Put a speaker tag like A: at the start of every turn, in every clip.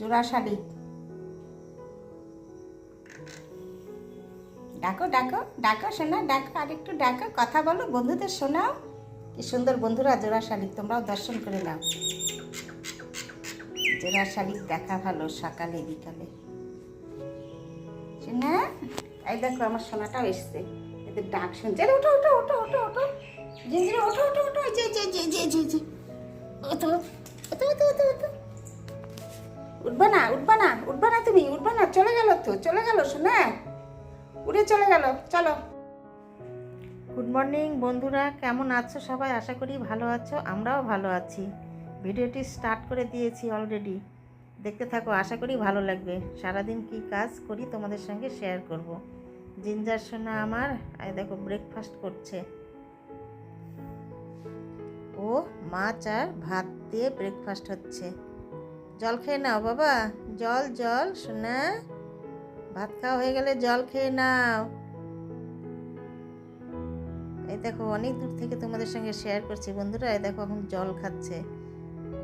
A: জোড়া শালিক ডাকো ডাকো ডাকো শোনা ডাকো আর একটু ডাকো কথা বলো বন্ধুদের শোনাও কি সুন্দর বন্ধুরা জোড়া শালিক তোমরাও দর্শন করে নাও জোড়া শালিক দেখা ভালো সকালে বিকালে এই দেখো আমার সোনাটাও এসছে এদের ডাক শুনছে ওঠো ওঠো ওঠো ওঠো ওঠো জিঞ্জিরা ওঠো ওঠো ওঠো যে যে যে যে যে যে ওঠো ওঠো ওঠো ওঠো উঠবা না উঠবা না উঠবা না তুমি, উঠবা না, চলে গেল তো, চলে গেল শোনা। উড়ে চলে গেল, চলো। গুড মর্নিং বন্ধুরা, কেমন আছো সবাই? আশা করি ভালো আছো, আমরাও ভালো আছি। ভিডিওটি স্টার্ট করে দিয়েছি অলরেডি দেখতে থাকো, আশা করি ভালো লাগবে। সারাদিন কি কাজ করি তোমাদের সঙ্গে শেয়ার করব। জিঞ্জার সোনা আমার, এই দেখো ব্রেকফাস্ট করছে। ও, মাছ আর ভাত দিয়ে ব্রেকফাস্ট হচ্ছে। জল খেয়ে নাও বাবা। জল জল, সোনা। ভাত খাওয়া হয়ে গেলে জল খেয়ে নাও। এই দেখো, অনেক দূর থেকে তোমাদের সঙ্গে শেয়ার করছি। বন্ধুরা, এই দেখো এখন জল খাচ্ছে।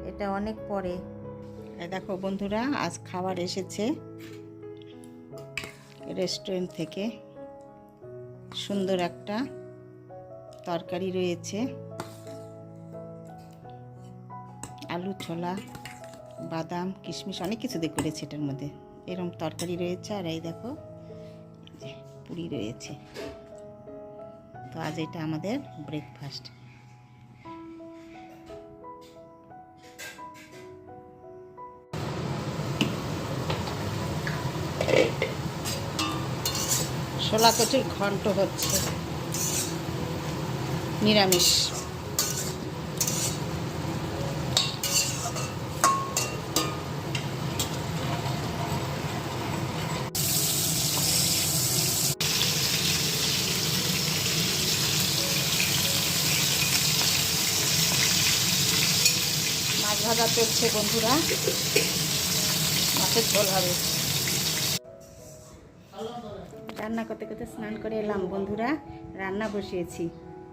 A: এটা অনেক পরে। এই দেখো বন্ধুরা, আজ খাবার এসেছে রেস্টুরেন্ট থেকে। সুন্দর একটা তরকারি রয়েছে। আলু ছোলা। বাদাম, কিশমিশ অনেক কিছু দিয়ে করেছে এটার মধ্যে। এরকম তরকারি রয়েছে আর এই দেখো পুরি রয়েছে। তো আজ এটা আমাদের ব্রেকফাস্ট শোলা কচুর ঘন্ট হচ্ছে। নিরামিষ। ভাজা চলছে বন্ধুরা। মাছের ঝোল হবে। রান্না করতে করতে স্নান করে এলাম বন্ধুরা। রান্না বসিয়েছি।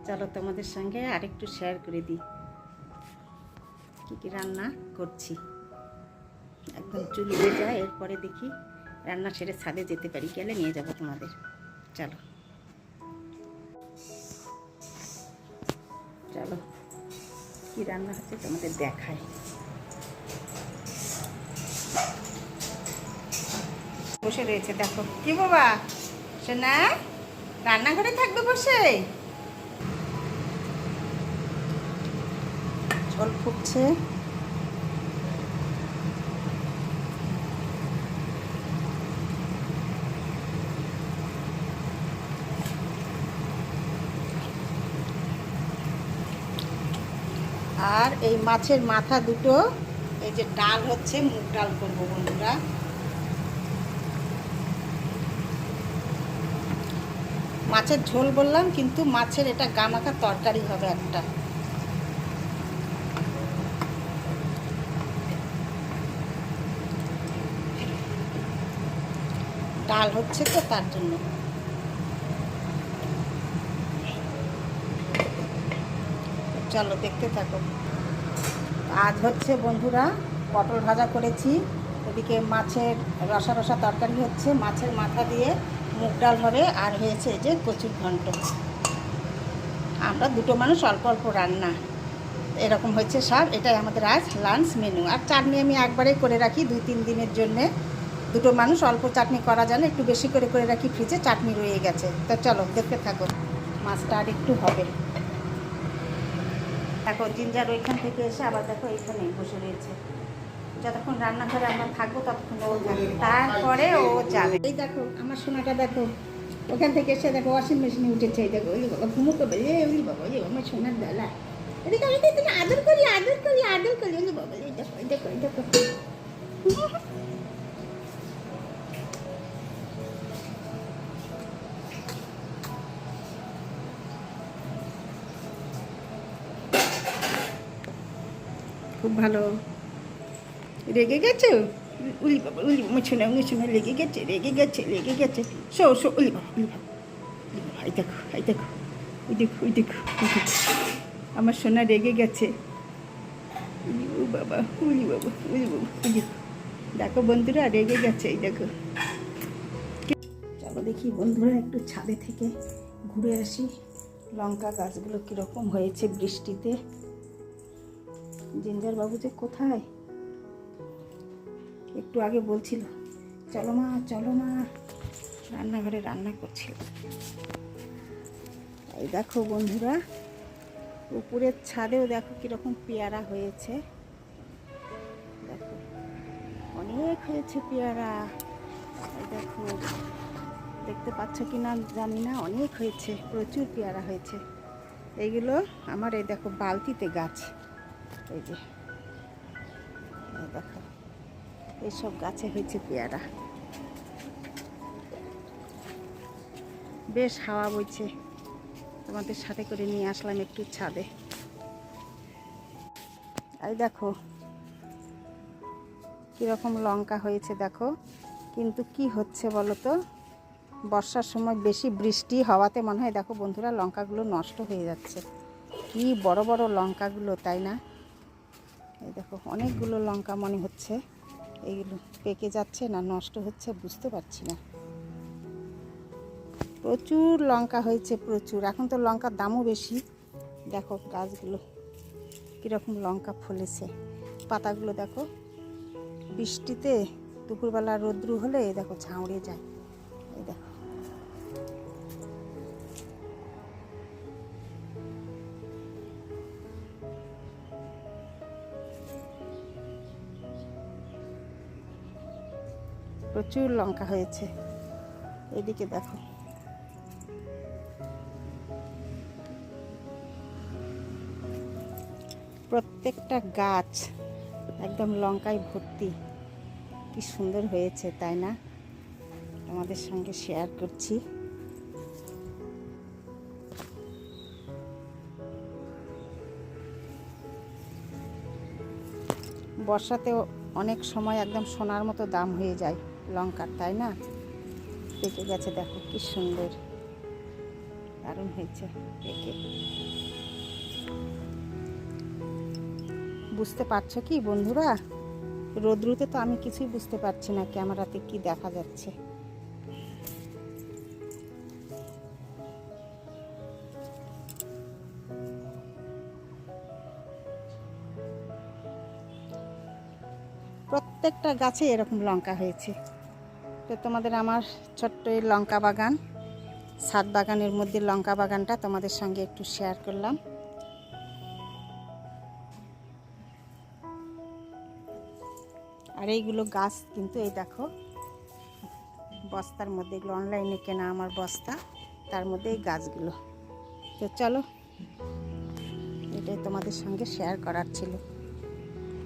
A: চলো তোমাদের সঙ্গে আরেকটু শেয়ার করে দিই। কী কী রান্না করছি। একদম চুল যায়, এরপরে দেখি রান্না সেরে ছাদে যেতে পারি গেলে নিয়ে যাব তোমাদের। চলো। চলো। কী রান্না হচ্ছে তোমাদের দেখায় বসে রয়েছে, দেখো। কি বাবা? সোনা, রান্নাঘরে থাকবে বসে? ঝোল ফুটছে। আর এই মাছের মাথা দুটো, এই যে ডাল হচ্ছে, মুগ ডাল করব বন্ধুরা। মাছের ঝোল বললাম, কিন্তু মাছের এটা গামাখা তরকারি হবে একটা। ডাল হচ্ছে তো তার জন্য। চলো দেখতে থাকো। আজ হচ্ছে বন্ধুরা পটল ভাজা করেছি। ওদিকে মাছের রসা রসা তরকারি হচ্ছে, মাছের মাথা দিয়ে মুগ ডাল হবে আর হয়েছে যে কচুর ঘন্ট। আমরা দুটো মানুষ অল্প অল্প রান্না। এরকম হচ্ছে সব এটাই আমাদের আজ লাঞ্চ মেনু আর চাটনি আমি একবারেই করে রাখি দুই তিন দিনের জন্যে। দুটো মানুষ অল্প চাটনি করা জানে, একটু বেশি করে করে রাখি ফ্রিজে চাটনি রয়ে গেছে। তো চলো, দেখতে থাকো, মাছটা আর একটু হবে। দেখো জিঞ্জার ওইখান থেকে এসে আবার দেখো এইখানে বসে রয়েছে। যতক্ষণ রান্নাঘরে আমরা থাকব ততক্ষণ ও যাবে। তারপরে ও যাবে। এই দেখো, আমার সোনাটা দেখো, ওখান থেকে এসে দেখো ওয়াশিং মেশিনে উঠেছে দেখো ওই বাবা ঘুমো করবে এ ওই বাবা ওই আমার সোনার বেলা। এদিকে আমি তুমি আদর করি আদর করি আদর করি ওই বাবা, এই দেখো এই দেখো এই দেখো। খুব ভালো। রেগে গেছে? উলি বাবা, উলি আমার শোনা লেগে গেছে রেগে গেছে, লেগে গেছে। সো সো উলি বাবা উলি বাবা, উলি দেখো, এই দেখো ওই দেখো ওই দেখো আমার সোনা রেগে গেছে। উলি বাবা উলি বাবা উলি বাবা ওই দেখো। দেখো বন্ধুরা, রেগে গেছে, এই দেখো। চলো দেখি বন্ধুরা, একটু ছাদে থেকে ঘুরে আসি। লঙ্কা গাছগুলো কীরকম হয়েছে বৃষ্টিতে? জিঞ্জার বাবু যে কোথায়? একটু আগে বলছিল, চলো মা চলো মা। রান্নাঘরে রান্না করছিল। এই দেখো বন্ধুরা, উপরের ছাদেও দেখো কীরকম পেয়ারা হয়েছে। দেখো, অনেক হয়েছে পেয়ারা। এই দেখো, দেখতে পাচ্ছ কি না জানি না, অনেক হয়েছে, প্রচুর পেয়ারা হয়েছে। এইগুলো আমার এই দেখো বালতিতে গাছ। এই যে দেখো। এইসব গাছে হয়েছে পেয়ারা। বেশ হাওয়া বইছে। তোমাদের সাথে করে নিয়ে আসলাম একটু ছাদে। এই দেখো, কীরকম লঙ্কা হয়েছে দেখো। কিন্তু কি হচ্ছে বলো তো? বর্ষার সময় বেশি বৃষ্টি হওয়াতে মনে হয় দেখো বন্ধুরা লঙ্কাগুলো নষ্ট হয়ে যাচ্ছে। কি বড় বড় লঙ্কাগুলো, তাই না? এই দেখো, অনেকগুলো লঙ্কা মনে হচ্ছে। এইগুলো পেকে যাচ্ছে না, নষ্ট হচ্ছে, বুঝতে পারছি না। প্রচুর লঙ্কা হয়েছে, প্রচুর। এখন তো লঙ্কার দামও বেশি। দেখো গাছগুলো কীরকম লঙ্কা ফলেছে। পাতাগুলো দেখো, বৃষ্টিতে দুপুরবেলা রোদ্রু হলে, দেখো ঝাউড়ে যায়। এই দেখো। প্রচুর লঙ্কা হয়েছে। এদিকে দেখো। প্রত্যেকটা গাছ একদম লঙ্কায় ভর্তি। কি সুন্দর হয়েছে, তাই না? আমাদের সঙ্গে শেয়ার করছি। বর্ষাতেও অনেক সময় একদম সোনার মতো দাম হয়ে যায়। লঙ্কার তাই না? পেকে গেছে, দেখো কি সুন্দর। দারুণ হয়েছে পেকে। বুঝতে পারছ কি বন্ধুরা? রোদ্রুতে তো আমি কিছুই বুঝতে পারছি না, ক্যামেরাতে কি দেখা যাচ্ছে। প্রত্যেকটা গাছে এরকম লঙ্কা হয়েছে। তো তোমাদের আমার ছোট্ট এই লঙ্কা বাগান সাত বাগানের মধ্যে লঙ্কা বাগানটা তোমাদের সঙ্গে একটু শেয়ার করলাম। আর এইগুলো গাছ কিন্তু এই দেখো, বস্তার মধ্যে এগুলো অনলাইনে কেনা আমার বস্তা, তার মধ্যে এই গাছগুলো। তো চলো, এটাই তোমাদের সঙ্গে শেয়ার করার ছিল।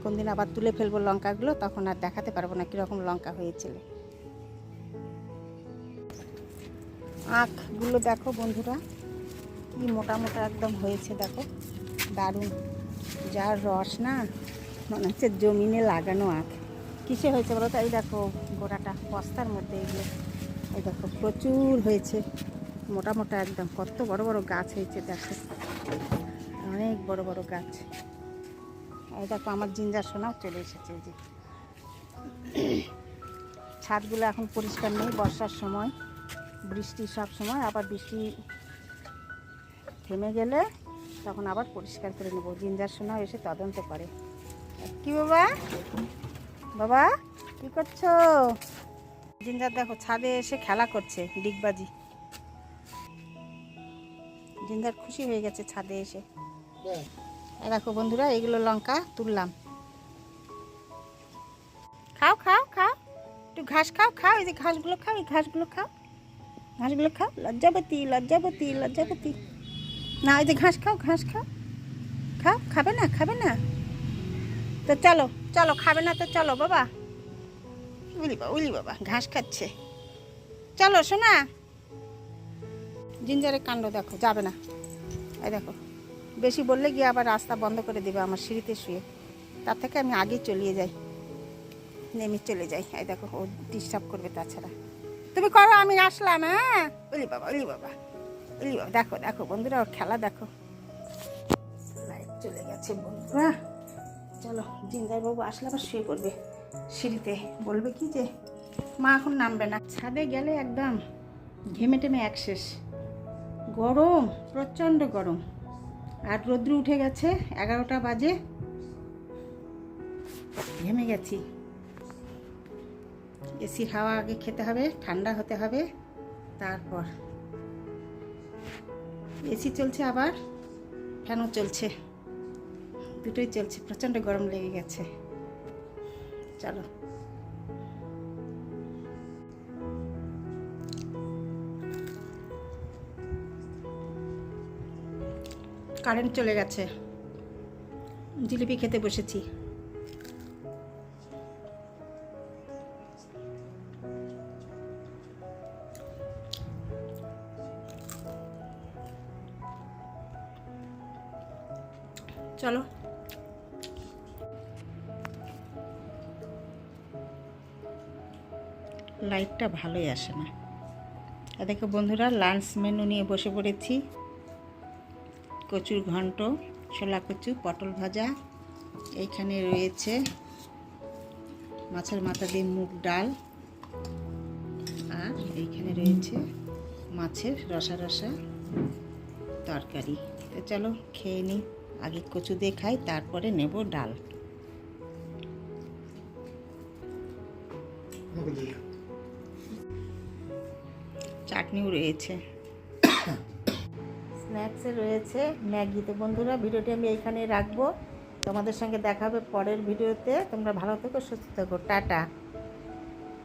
A: কোনদিন আবার তুলে ফেলব লঙ্কাগুলো, তখন আর দেখাতে পারব না কীরকম লঙ্কা হয়েছিল। আখগুলো দেখো বন্ধুরা, কি মোটা মোটা একদম হয়েছে দেখো। দারুণ। যার রস না, মনে হচ্ছে জমিনে লাগানো আখ। কিসে হয়েছে বলো তো? এই দেখো, গোড়াটা, বস্তার মধ্যে এগুলো। এই দেখো, প্রচুর হয়েছে। মোটা মোটা একদম। কত বড় বড় গাছ হয়েছে দেখো। অনেক বড় বড় গাছ। এই দেখো, আমার জিঞ্জার সোনাও চলে এসেছে যে। ছাদগুলো এখন পরিষ্কার নেই বর্ষার সময়। বৃষ্টি সব সময়, আবার বৃষ্টি থেমে গেলে তখন আবার পরিষ্কার করে নেব। জিঞ্জার সোনা এসে তদন্ত করে। কি বাবা? বাবা, কি করছ? জিঞ্জার দেখো, ছাদে এসে খেলা করছে, ডিগবাজি। জিঞ্জার খুশি হয়ে গেছে ছাদে এসে। দেখো বন্ধুরা, এগুলো লঙ্কা তুললাম। খাও খাও খাও। একটু ঘাস খাও খাও, এই যে ঘাসগুলো খাও, এই ঘাসগুলো খাও। ঘাসগুলো খাও, লজ্জাবতী লজ্জাবতী লজ্জাবতী। না, ওই যে ঘাস খাও ঘাস খাও। খাও, খাবে না খাবে না। তো চলো চলো, খাবে না তো চলো বাবা। উলি বাবা উলি বাবা, ঘাস খাচ্ছে। চলো শোনা জিঞ্জারের কাণ্ড দেখো, যাবে না। এই দেখো, বেশি বললে গিয়ে আবার রাস্তা বন্ধ করে দেবে আমার সিঁড়িতে শুয়ে। তার থেকে আমি আগে চলিয়ে যাই, নেমে চলে যাই। এই দেখো, ও ডিস্টার্ব করবে তাছাড়া। তুমি করো, আমি আসলাম হ্যাঁ? উলি বাবা উলি বাবা উলি বাবা। দেখো দেখো বন্ধুরা, ওর খেলা দেখো। লাইট চলে গেছে বন্ধুরা। চলো জিন্দার বাবু আসলে আবার শুয়ে পড়বে। সিঁড়িতে বলবে কি যে, মা এখন নামবে না। ছাদে গেলে একদম ঘেমে টেমে এক শেষ। গরম, প্রচণ্ড গরম। আর রোদ্রু উঠে গেছে, এগারোটা বাজে। ঘেমে গেছি। এসির হাওয়া আগে খেতে হবে, ঠান্ডা হতে হবে, তারপর এসি চলছে আবার, ফ্যানও চলছে। দুটোই চলছে, প্রচণ্ড গরম লেগে গেছে। চলো। কারেন্ট চলে গেছে। জিলিপি খেতে বসেছি। চলো। লাইটটা ভালোই আসে না। দেখো বন্ধুরা লাঞ্চ মেনু নিয়ে বসে পড়েছি। কচুর ঘন্ট, ছোলা কচু, পটল ভাজা, এইখানে রয়েছে মাছের মাথা দিয়ে মুগ ডাল। আর এইখানে রয়েছে মাছের রসা রসা তরকারি। তো চলো, খেয়ে নিই আগে কচু দিয়ে খাই, তারপরে নেব ডাল। চাটনিও রয়েছে। স্ন্যাক্সে রয়েছে ম্যাগি। তো বন্ধুরা, ভিডিওটি আমি এইখানে রাখব। তোমাদের সঙ্গে দেখা হবে পরের ভিডিওতে। তোমরা ভালো থেকো, সুস্থ থেকো। টাটা।